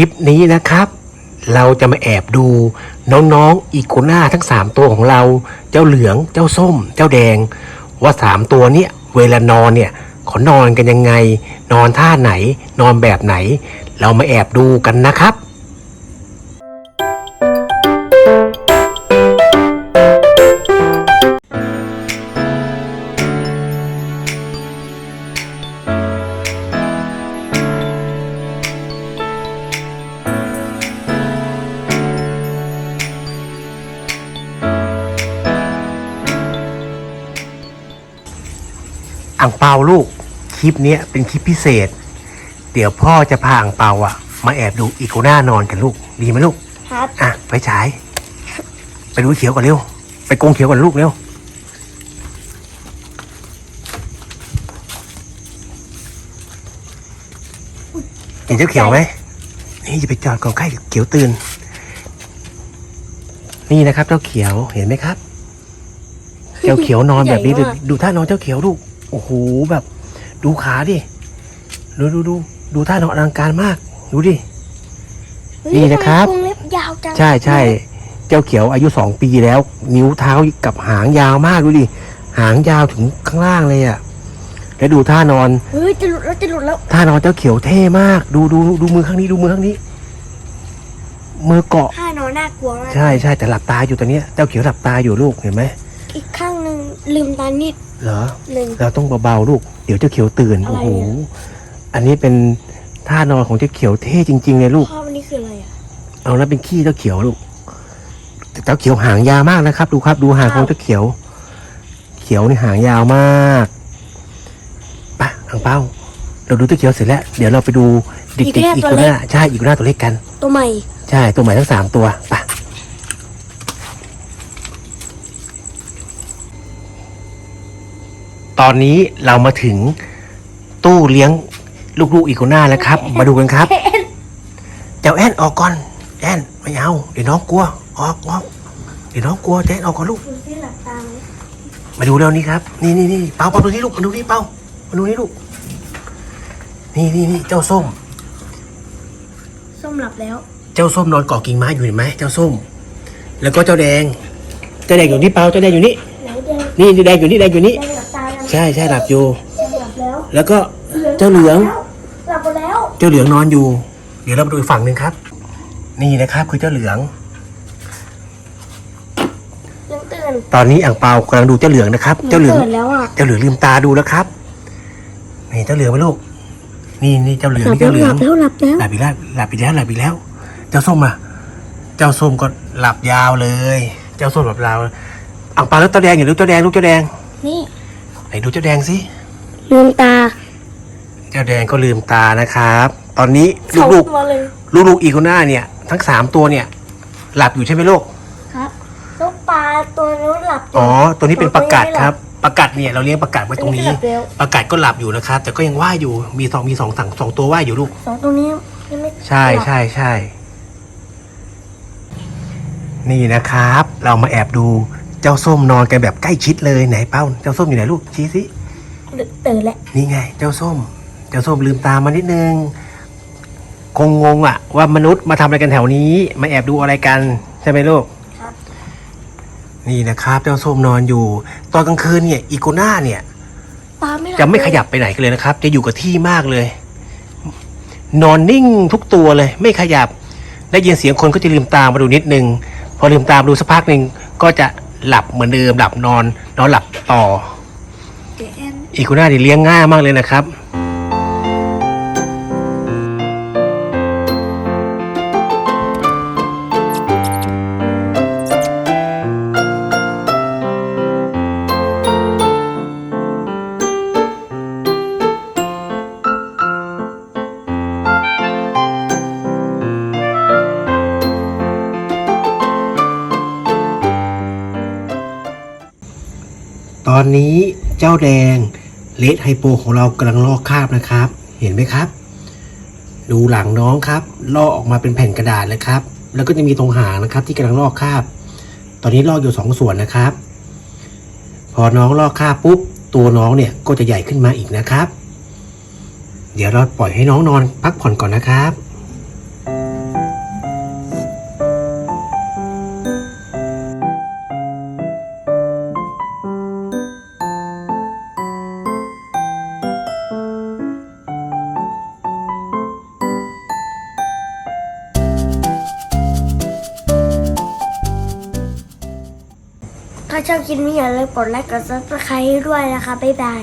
ลิปนี้นะครับ เราจะมาแอบดูน้องๆอีโกน่าทั้ง 3 ตัวของเรา เจ้าเหลือง เจ้าส้ม เจ้าแดง ว่า 3 ตัวเนี้ยเวลานอนเนี่ยเขานอนกันยังไง นอนท่าไหน นอนแบบไหน เรามาแอบดูกันนะครับ อ่างเปาลูก คลิปเนี้ยเป็นคลิปพิเศษ เดี๋ยวพ่อจะพาอ่างเปาอะมาแอบดูอีโกน่านอนกันลูก ดีไหมลูก ครับ อะไปฉาย ไปดูเขียวก่อนเร็ว ไปกรงเขียวก่อนลูกเร็ว เห็นเจ้าเขียวไหม นี่จะไปจอดกองใกล้เขียวตื่น นี่นะครับเจ้าเขียว เห็นไหมครับ เจ้าเขียวนอนแบบนี้ดูดูท่านอนเจ้าเขียวลูก โอ้โหแบบ ดูขาดิ ดูดูดูดูท่านอนอลังการมาก ดูดิ นี่นะครับ เฮ้ยทำไมกรงเล็บยาวจังใช่ใช่เจ้าเขียวอายุสองปีแล้ว นิ้วเท้ากับหางยาวมากดูดิ หางยาวถึงข้างล่างเลยอะ่ะ แล้วดูท่านอน เฮ้ยจะหลุดแล้วจะหลุดแล้วท่านอนเจ้าเขียวเท่มาก ดูดูดูมือข้างนี้ดูมือข้างนี้ มือเกาะถ้านอนน่ากลัวมากใช่ใช่แต่หลับตาอยู่ตอนเนี้ยเจ้าเขียวหลับตาอยู่ลูกเห็นไหมอีกข้างหนึ่ง ลืมตานิดเหรอหนึ่งเราต้องเบาๆลูก เดี๋ยวเจ้าเขียวตื่น อะไรโอ้โหอะอันนี้เป็นท่านอนของเจ้าเขียวเท่จริงๆเลยลูก พ่อวันนี้คืออะไรอะ เอาแล้วเป็นขี้เจ้าเขียวลูกแต่เจ้าเขียวหางยาวมากนะครับ ดูครับ ดูหางของเจ้าเขียว เขียวนี่หางยาวมากไปะอังเป้า เราดูเจ้าเขียวเสร็จแล้ว เดี๋ยวเราไปดูเด็กๆอีกคนหน้าใช่อีกคนหน้าตัวเล็กกัน ตัวใหม่ ใช่ตัวใหม่ทั้งสามตัวไปะ ตอนนี้เรามาถึงตู้เลี้ยงลูกๆอีกคนหน้าแล้วครับ มาดูกันครับ เจ้าแอนออกก่อน แอนไม่เอา เดี๋ยวน้องกลัว ออกออกเดี๋ยวน้องกลัวเจ๊ออกก่อนลูกคุณพี่หลับตาไหมมาดูเร็วนี่ครับ นี่นี่นี่เปาเปาดูนี่ลูกมาดูนี่เปามาดูนี่ลูก นี่นี่นี่เจ้าส้ม ส้มหลับแล้ว เจ้าส้มนอนเกาะกิ่งไม้อยู่เห็นไหมเจ้าส้ม แล้วก็เจ้าแดง เจ้าแดงอยู่นี่เปาเจ้าแดงอยู่นี่ ไหนแดงนี่แดงอยู่นี่แดงอยู่นี่ แดงหลับตายัง ใช่ใช่หลับอยู่แดงหลับแล้วแล้วก็เจ้าเหลือง หลับไปแล้ว เจ้าเหลืองนอนอยู่ เดี๋ยวเรามาดูอีกฝั่งหนึ่งครับ นี่นะครับคือเจ้าเหลือง ยังตื่น ตอนนี้อ่างเปากำลังดูเจ้าเหลืองนะครับ เจ้าเหลือง ตื่นแล้วอะ เจ้าเหลืองลืมตาดูแล้วครับ นี่เจ้าเหลืองไหมลูก นี่นี่เจ้าเหลืองหลับนี่แล้เจ้าวเหลืหองลับแล้วหลับแล้ว หลับอีกแล้วหลับอีกแล้วหลับอีกแล้ว เจ้าส้มอะ เจ้าส้มก็หลับยาวเลย เจ้าส้มหลับยาวอ่างเปาแล้วเจ้าแดงอยู่ลูกเจ้าแดงลูกเจ้าแดง นี่ ไหนดูเจ้าแดงสิลืมตา เจ้าแดงก็ลืมตานะครับ ตอนนี้สองลูกตัวเลย ๆลูกๆอีโกน่าเนี่ย ทั้งสามตัวเนี่ย หลับอยู่ใช่ไหมลูก ครับลูกปลาตัวนู้นหลับอ๋อ ตัวนี้เป็นประกัดครับ ประกัดเนี่ยเราเลี้ยงประกัดไว้ตรงนี้อันนี้คือหลับแล้วประกัดก็หลับอยู่นะครับ แต่ก็ยังว่ายอยู่ มีสองมีสองสั่งสองตัวว่ายอยู่ลูก สองตัวนี้ยังไม่ใช่หลับใช่ใช่ นี่นะครับ เรามาแอบดู เจ้าส้มนอนกันแบบใกล้ชิดเลยไหนเป้าเจ้าส้มอยู่ไหนลูกชี้สิตื่นแล้วนี่ไง เจ้าส้ม เจ้าส้มลืมตามานิดนึงคงงงอะว่ามนุษย์มาทำอะไรกันแถวนี้มาแอบดูอะไรกันใช่ไหมลูกครับนี่นะครับ เจ้าส้มนอนอยู่ ตอนกลางคืนเนี่ยอีโกน่าเนี่ยปลาไม่หลับจะไม่ขยับไปไหนกันเลยนะครับ จะอยู่กับที่มากเลย นอนนิ่งทุกตัวเลย ไม่ขยับ ได้ยินเสียงคนก็จะลืมตามาดูนิดนึง พอลืมตามาดูสักพักหนึ่งก็จะ หลับเหมือนเดิมหลับนอนนอนหลับต่อเดี๋ยวแอนอีกุน่านี่เลี้ยงง่ายมากเลยนะครับ ตอนนี้เจ้าแดงเลดไฮโปของเรากำลังลอกคราบนะครับ เห็นไหมครับ ดูหลังน้องครับลอกออกมาเป็นแผ่นกระดาษเลยครับ แล้วก็จะมีตรงหางนะครับ ที่กำลังลอกคราบ ตอนนี้ลอกอยู่สองส่วนนะครับ พอน้องลอกคราบปุ๊บตัวน้องเนี่ยก็จะใหญ่ขึ้นมาอีกนะครับ เดี๋ยวเราปล่อยให้น้องนอนพักผ่อนก่อนนะครับ ถ้าชอบคลิปนี้อย่าลืมกดไลค์กดซับสไครต์ด้วยนะคะ บ๊ายบาย